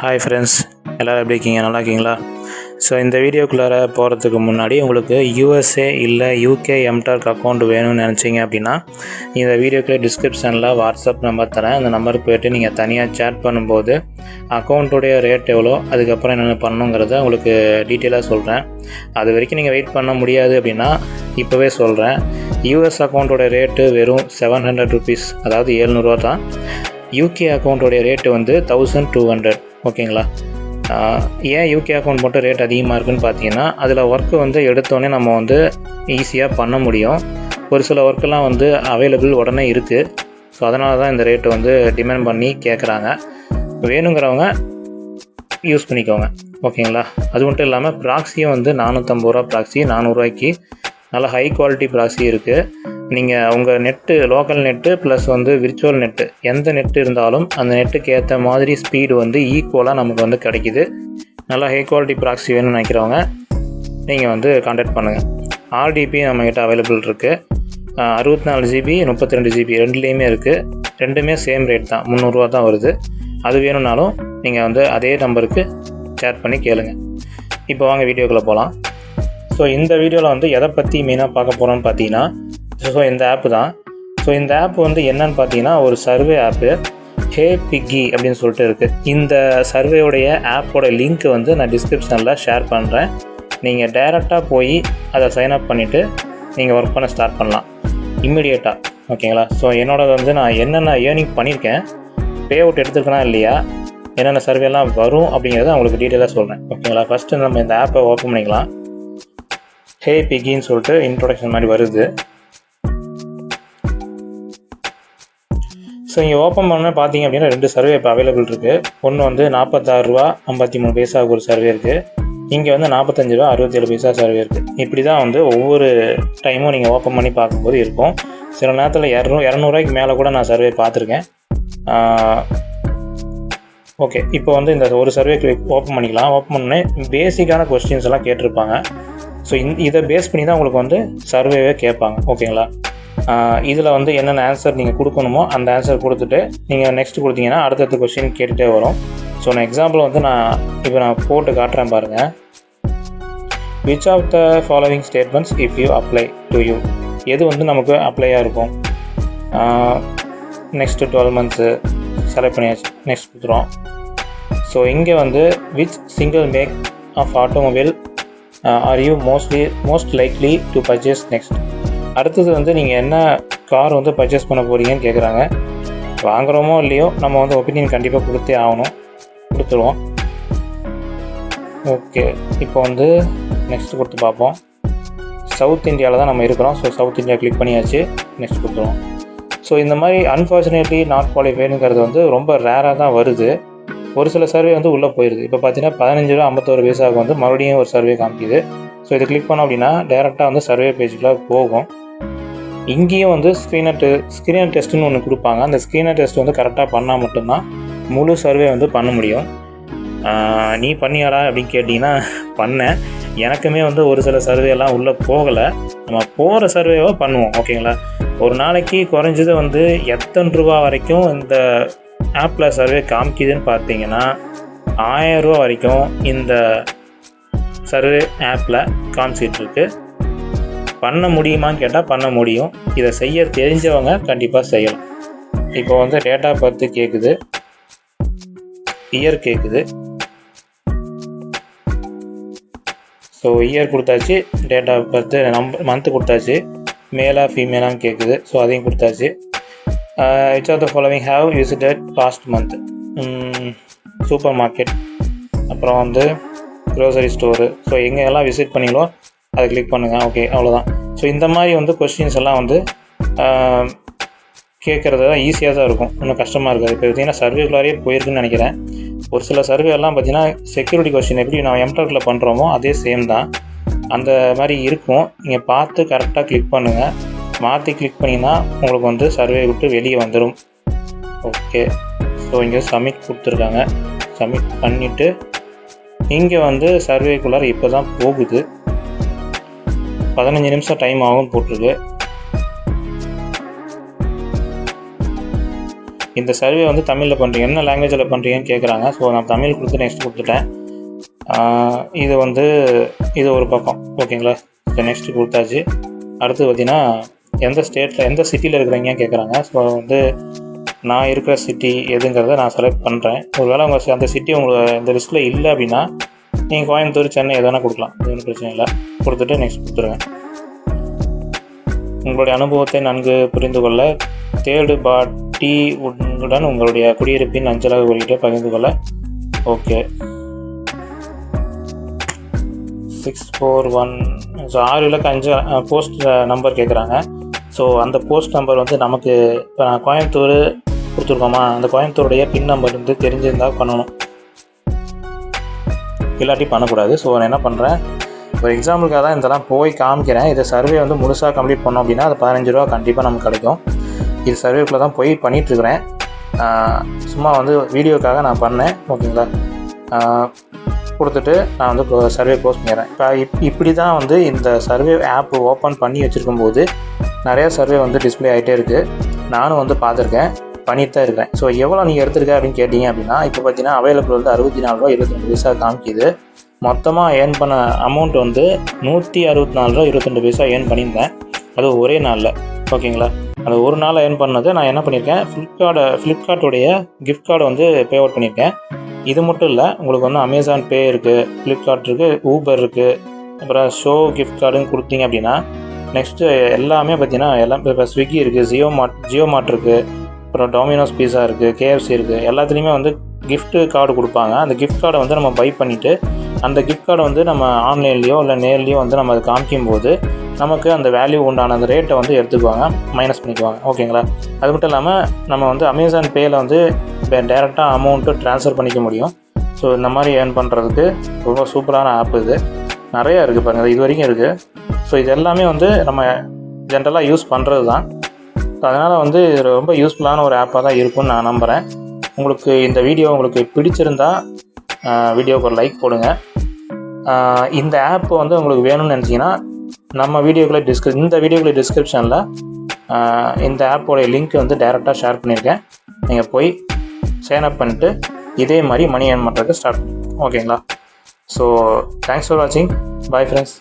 Hi friends எல்லோரும் எப்படி இருக்கீங்க? நல்லா இருக்கீங்களா? ஸோ இந்த வீடியோக்குள்ளார போகிறதுக்கு முன்னாடி உங்களுக்கு யூஎஸ்ஏ இல்லை யூகே எம்டார்க் அக்கௌண்ட் வேணும்னு நினச்சிங்க அப்படின்னா இந்த வீடியோக்குள்ளே டிஸ்கிரிப்ஷனில் வாட்ஸ்அப் நம்பர் தரேன். அந்த நம்பருக்கு போய்ட்டு நீங்கள் தனியாக சேட் பண்ணும்போது அக்கௌண்ட்டுடைய ரேட் எவ்வளோ அதுக்கப்புறம் என்னென்ன பண்ணணுங்கிறத உங்களுக்கு டீட்டெயிலாக சொல்கிறேன் அது வரைக்கும் நீங்கள் வெயிட் பண்ண முடியாது அப்படின்னா இப்போவே சொல்கிறேன் யூஎஸ் அக்கௌண்ட்டோட ரேட்டு வெறும் செவன் ஹண்ட்ரட் ருபீஸ் அதாவது ஏழ்நூறுவா தான். யூகே அக்கௌண்ட்டோடைய ரேட்டு வந்து தௌசண்ட் டூ ஹண்ட்ரட் ஓகேங்களா? ஏன் யூகே அக்கௌண்ட் மட்டும் ரேட் அதிகமாக இருக்குன்னு பார்த்தீங்கன்னா அதில் ஒர்க்கு வந்து எடுத்தோடனே நம்ம வந்து ஈஸியாக பண்ண முடியும். ஒரு சில ஒர்க்கெல்லாம் வந்து அவைலபிள் உடனே இருக்குது ஸோ அதனால தான் இந்த ரேட்டு வந்து டிமாண்ட் பண்ணி கேட்குறாங்க வேணுங்கிறவங்க யூஸ் பண்ணிக்கோங்க. ஓகேங்களா? அது மட்டும் இல்லாமல் ப்ராக்ஸியும் வந்து நானூற்றம்பது ரூபா ப்ராக்ஸி நானூறுரூவாய்க்கு நல்ல ஹை குவாலிட்டி ப்ராக்ஸி இருக்குது நீங்கள் உங்கள் நெட்டு லோக்கல் நெட்டு ப்ளஸ் வந்து விர்ச்சுவல் நெட்டு எந்த நெட்டு இருந்தாலும் அந்த நெட்டுக்கு ஏற்ற மாதிரி ஸ்பீடு வந்து ஈக்குவலாக நமக்கு வந்து கிடைக்குது. நல்லா ஹை குவாலிட்டி ப்ராக்ஸி வேணும்னு நினைக்கிறவங்க நீங்கள் வந்து காண்டாக்ட் பண்ணுங்கள் ஆர்டிபி நம்மக்கிட்ட அவைலபிள் இருக்குது அறுபத்தி நாலு ஜிபி முப்பத்தி ரெண்டு ஜிபி ரெண்டுலேயுமே இருக்குது ரெண்டுமே சேம் ரேட் தான். முந்நூறுரூவா தான் வருது. அது வேணும்னாலும் நீங்கள் வந்து அதே நம்பருக்கு சேட் பண்ணி கேளுங்க. இப்போ வாங்க வீடியோக்குள்ளே போகலாம் ஸோ இந்த வீடியோவில் வந்து எதை பற்றி மெயினாக பார்க்க போகிறோம்னு பார்த்தீங்கன்னா ஸோ இந்த ஆப்பு தான். ஸோ இந்த ஆப் வந்து என்னன்னு பார்த்தீங்கன்னா ஒரு சர்வே ஆப்பு ஹே பிக்கி அப்படின்னு சொல்லிட்டு இருக்குது இந்த சர்வேவுடைய ஆப்போட லிங்க் வந்து நான் டிஸ்கிரிப்ஷனில் ஷேர் பண்ணுறேன் நீங்கள் டைரெக்டாக போய் அதை சைன் அப் பண்ணிவிட்டு நீங்கள் ஒர்க் பண்ண ஸ்டார்ட் பண்ணலாம். இம்மிடியேட்டாக ஓகேங்களா ஸோ என்னோடது வந்து நான் என்னென்ன ஏர்னிங் பண்ணியிருக்கேன் பே அவுட் எடுத்துருக்கனா இல்லையா என்னென்ன சர்வேலாம் வரும் அப்படிங்கிறத உங்களுக்கு டீட்டெயிலாக சொல்கிறேன் ஓகேங்களா ஃபஸ்ட்டு நம்ம இந்த ஆப்பை ஓப்பன் பண்ணிக்கலாம். ஹே பிக்கின்னு சொல்லிட்டு இன்ட்ரொடக்ஷன் மாதிரி வருது. ஸோ இங்கே ஓப்பன் பண்ண பார்த்தீங்க அப்படின்னா ரெண்டு சர்வே இப்போ அவைலபிள் இருக்குது ஒன்று வந்து நாற்பத்தாறு ரூபா ஐம்பத்தி மூணு பைசாவுக்கு ஒரு சர்வே இருக்குது இங்கே வந்து நாற்பத்தஞ்சு ரூபா அறுபத்தேழு பைசா சர்வே இருக்குது இப்படி தான் வந்து ஒவ்வொரு டைமும் நீங்கள் ஓப்பன் பண்ணி பார்க்கும்போது இருக்கும். சில நேரத்தில் இரநூ இரநூறுவாய்க்கு மேலே கூட நான் சர்வே பார்த்துருக்கேன். ஓகே இப்போ வந்து இந்த ஒரு சர்வே கிளிக் ஓப்பன் பண்ணிக்கலாம். ஓப்பன் பண்ணே பேசிக்கான கொஸ்டின்ஸ் எல்லாம் கேட்டிருப்பாங்க. ஸோ இந் இதை பேஸ் பண்ணி தான் உங்களுக்கு வந்து சர்வேவே கேட்பாங்க. ஓகேங்களா இதில் வந்து என்னென்ன ஆன்சர் நீங்கள் கொடுக்கணுமோ அந்த ஆன்சர் கொடுத்துட்டு நீங்கள் நெக்ஸ்ட் கொடுத்தீங்கன்னா அடுத்தடுத்த கொஸ்டின் கேட்டுகிட்டே வரும். ஸோ நான் எக்ஸாம்பிள் வந்து நான் இப்போ நான் போட்டு காட்டுறேன் பாருங்கள் which of the following statements if you apply to you எது வந்து நமக்கு அப்ளையாக இருக்கும்? நெக்ஸ்ட்டு டுவெல் மந்த்ஸு செலக்ட் பண்ணியாச்சு. நெக்ஸ்ட் கொடுத்துருவோம். ஸோ இங்கே வந்து which single make of automobile are you mostly most likely to purchase next அடுத்தது வந்து நீங்கள் என்ன கார் வந்து பர்ச்சேஸ் பண்ண போகிறீங்கன்னு கேட்குறாங்க வாங்குகிறோமோ இல்லையோ நம்ம வந்து ஒப்பீனியன் கண்டிப்பாக கொடுத்தே ஆகணும். கொடுத்துருவோம். ஓகே இப்போ வந்து நெக்ஸ்ட் கொடுத்து பார்ப்போம். சவுத் இந்தியாவில் தான் நம்ம இருக்கிறோம். ஸோ சவுத் இந்தியா கிளிக் பண்ணியாச்சு. நெக்ஸ்ட் கொடுத்துருவோம். ஸோ இந்த மாதிரி அன்ஃபார்ச்சுனேட்லி நாட் குவாலிஃபைடுங்கிறது வந்து ரொம்ப ரேராக தான் வருது. ஒரு சில சர்வே வந்து உள்ளே போயிடுது இப்போ பார்த்தீங்கன்னா பதினஞ்சு ரூபா ஐம்பத்தோரு பைசாவுக்கு வந்து மறுபடியும் ஒரு சர்வே காமிக்குது. ஸோ இதை கிளிக் பண்ணோம் அப்படின்னா டேரெக்டாக வந்து சர்வே பேஜுக்குள்ளே போகும். இங்கேயும் வந்து ஸ்க்ரீனர் டெ ஸ்க்ரீனர் டெஸ்ட்டுன்னு ஒன்று கொடுப்பாங்க. அந்த ஸ்க்ரீனர் டெஸ்ட் வந்து கரெக்டாக பண்ணால் மட்டும்தான் முழு சர்வே வந்து பண்ண முடியும். நீ பண்ணியாடா அப்படின்னு கேட்டிங்கன்னா பண்ணேன். எனக்குமே வந்து ஒரு சில சர்வே எல்லாம் உள்ளே போகலை. நம்ம போகிற சர்வேவை பண்ணுவோம் ஓகேங்களா ஒரு நாளைக்கு குறைஞ்சது வந்து எத்தனை ரூபா வரைக்கும் இந்த ஆப்பில் சர்வே காமிக்குதுன்னு பார்த்தீங்கன்னா ஆயிரம் ரூபா வரைக்கும் இந்த சர்வே ஆப்பில் காமிச்சிட்ருக்கு பண்ண முடியுமான்னு கேட்டால் பண்ண முடியும். இதை செய்ய தெரிஞ்சவங்க கண்டிப்பாக செய்யலாம். இப்போ வந்து டேட்டா பர்த்து கேட்குது இயர் கேட்குது ஸோ இயர் கொடுத்தாச்சு. Data of birth number month கொடுத்தாச்சு மேலாக ஃபீமேலான்னு கேட்குது ஸோ அதையும் கொடுத்தாச்சு. Its of the following have visited past month super market அப்புறம் வந்து க்ரோசரி ஸ்டோரு ஸோ எங்கெல்லாம் விசிட் பண்ணீங்களோ அதை கிளிக் பண்ணுங்கள் ஓகே அவ்வளோதான் ஸோ இந்த மாதிரி வந்து கொஸ்டின்ஸ் எல்லாம் வந்து கேட்குறது தான் ஈஸியாக தான் இருக்கும். ஒன்றும் கஷ்டமாக இருக்காது. இப்போ பார்த்தீங்கன்னா சர்வேக்குள்ளாரே போயிருக்குன்னு நினைக்கிறேன். ஒரு சில சர்வே எல்லாம் பார்த்தீங்கன்னா செக்யூரிட்டி கொஸ்டின் எப்படி நான் எம்டர்க்கில் பண்ணுறோமோ அதே சேம் தான். அந்த மாதிரி இருக்கும். நீங்கள் பார்த்து கரெக்டாக கிளிக் பண்ணுங்கள் மாற்றி கிளிக் பண்ணிங்கன்னா உங்களுக்கு வந்து சர்வே விட்டு வெளியே வந்துடும் ஓகே ஸோ இங்கே சப்மிட் கொடுத்துருக்காங்க. சப்மிட் பண்ணிவிட்டு இங்கே வந்து சர்வேக்குள்ளார இப்போ தான் போகுது. பதினஞ்சு நிமிஷம் டைம் ஆகும் போட்டிருக்கு. இந்த சர்வே வந்து தமிழில் பண்ணுறீங்க என்ன லாங்குவேஜில் பண்ணுறீங்கன்னு கேட்குறாங்க ஸோ நான் தமிழ் கொடுத்து நெக்ஸ்ட் கொடுத்துட்டேன். இது வந்து இது ஒரு பக்கம். ஓகேங்களா இப்போ நெக்ஸ்ட் கொடுத்தாச்சு. அடுத்து பார்த்தீங்கன்னா எந்த ஸ்டேட்டில் எந்த சிட்டியில் இருக்கிறீங்க கேட்குறாங்க ஸோ வந்து நான் இருக்கிற சிட்டி எதுங்கிறத நான் செலக்ட் பண்ணுறேன் ஒருவேளை உங்கள் அந்த சிட்டி உங்களுக்கு இந்த லிஸ்ட்டில் இல்லை அப்படின்னா நீங்கள் கோயம்புத்தூர் சென்னை எதனா கொடுக்கலாம். இது ஒன்றும் பிரச்சனை இல்லை. கொடுத்துட்டு நெக்ஸ்ட் கொடுத்துருவேன் உங்களுடைய அனுபவத்தை நன்கு புரிந்து கொள்ள தேர்டு பாட்டி உடன் உங்களுடைய குடியிருப்பின் அஞ்சலக குறியீட்டை பகிர்ந்து கொள்ள. Okay six four one so ஆறு இலக்கு அஞ்சு போஸ்ட் நம்பர் கேட்குறாங்க ஸோ அந்த போஸ்ட் நம்பர் வந்து நமக்கு இப்போ நான் கோயம்புத்தூர் கொடுத்துருக்கோமா? அந்த கோயம்புத்தூருடைய பின் நம்பர் வந்து தெரிஞ்சிருந்தால் பண்ணணும். இல்லாட்டி பண்ணக்கூடாது. ஸோ நான் என்ன பண்ணுறேன் ஒரு எக்ஸாம்பிளுக்காக தான் இதெல்லாம் போய் காமிக்கிறேன். இதை சர்வே வந்து முழுசாக கம்ப்ளீட் பண்ணோம் அப்படின்னா அது பதினஞ்சு ரூபா கண்டிப்பாக நமக்கு கிடைக்கும். இது சர்வேக்குள்ளே தான் போய் பண்ணிகிட்ருக்குறேன் சும்மா வந்து வீடியோக்காக நான் பண்ணேன். ஓகேங்களா? கொடுத்துட்டு நான் வந்து இப்போ சர்வே க்ளோஸ் பண்ணிடுறேன். இப்போ இப் இப்படி தான் வந்து இந்த சர்வே ஆப் ஓப்பன் பண்ணி வச்சுருக்கும்போது நிறையா சர்வே வந்து டிஸ்ப்ளே ஆகிட்டே இருக்குது நானும் வந்து பார்த்துருக்கேன். பண்ணிட்டு தான் இருக்கிறேன் ஸோ எவ்வளோ நீங்கள் எடுத்திருக்க அப்படின்னு கேட்டிங்க அப்படின்னா இப்போ பார்த்தீங்கன்னா அவைலபிள் வந்து அறுபத்தி நாலு ரூபா இருபத்தி ரெண்டு பைசா காமிக்குது. மொத்தமாக ஏர்ன் பண்ண அமௌண்ட் வந்து நூற்றி அறுபத்தி நாலு ரூபா இருபத்தெண்டு பைசா ஏர்ன் பண்ணியிருந்தேன். அது ஒரே நாளில். ஓகேங்களா அந்த ஒரு நாள் ஏர்ன் பண்ணதை நான் என்ன பண்ணியிருக்கேன் ஃப்ளிப்கார்டு ஃப்ளிப்கார்ட்டுடைய கிஃப்ட் கார்டு வந்து பே அவுட் பண்ணியிருக்கேன். இது மட்டும் இல்லை உங்களுக்கு வந்து அமேசான் பே இருக்குது ஃப்ளிப்கார்ட் இருக்குது ஊபர் இருக்குது அப்புறம் ஷோ கிஃப்ட் கார்டுன்னு கொடுத்தீங்க அப்படின்னா நெக்ஸ்ட்டு எல்லாமே பார்த்தீங்கன்னா எல்லாம் இப்போ ஸ்விக்கி இருக்குது ஜியோ மார்ட் ஜியோ மார்ட் இருக்குது அப்புறம் டொமினோஸ் பீஸா இருக்குது கேஎஃப்சி இருக்குது எல்லாத்துலேயுமே வந்து கிஃப்ட்டு கார்டு கொடுப்பாங்க. அந்த கிஃப்ட் கார்டை வந்து நம்ம பை பண்ணிவிட்டு அந்த கிஃப்ட் கார்டை வந்து நம்ம ஆன்லைன்லேயோ இல்லை நேர்லேயோ வந்து நம்ம அதை காமிக்கும் போது நமக்கு அந்த வேல்யூ உண்டான அந்த ரேட்டை வந்து எடுத்துக்குவாங்க மைனஸ் பண்ணிக்குவாங்க. ஓகேங்களா அது மட்டும் இல்லாமல் நம்ம வந்து அமேசான் பேயில் வந்து டேரெக்டாக அமௌண்ட்டு ட்ரான்ஸ்ஃபர் பண்ணிக்க முடியும். ஸோ இந்த மாதிரி ஏர்ன் பண்ணுறதுக்கு ரொம்ப சூப்பரான ஆப் இது. நிறையா இருக்குது பாருங்கள் இது வரைக்கும் இருக்குது ஸோ இது எல்லாமே வந்து நம்ம ஜென்ரலாக யூஸ் பண்ணுறது தான் அதனால் வந்து இது ரொம்ப யூஸ்ஃபுல்லான ஒரு ஆப்பாக தான் இருக்கும்னு நான் நம்புகிறேன் உங்களுக்கு இந்த வீடியோ உங்களுக்கு பிடிச்சிருந்தா வீடியோவுக்கு ஒரு லைக் போடுங்க. இந்த ஆப் வந்து உங்களுக்கு வேணும்னு நினச்சிங்கன்னா நம்ம வீடியோக்குள்ளே டிஸ்கிரி இந்த வீடியோக்குள்ளே டிஸ்கிரிப்ஷனில் இந்த ஆப்போடைய லிங்க் வந்து டைரெக்டாக ஷேர் பண்ணியிருக்கேன். நீங்கள் போய் சைன் அப் பண்ணிட்டு இதே மாதிரி மணி ஏர்ன் பண்ணுறதுக்கு ஸ்டார்ட் ஓகேங்களா ஸோ தேங்க்ஸ் ஃபார் வாட்சிங் பாய் ஃப்ரெண்ட்ஸ்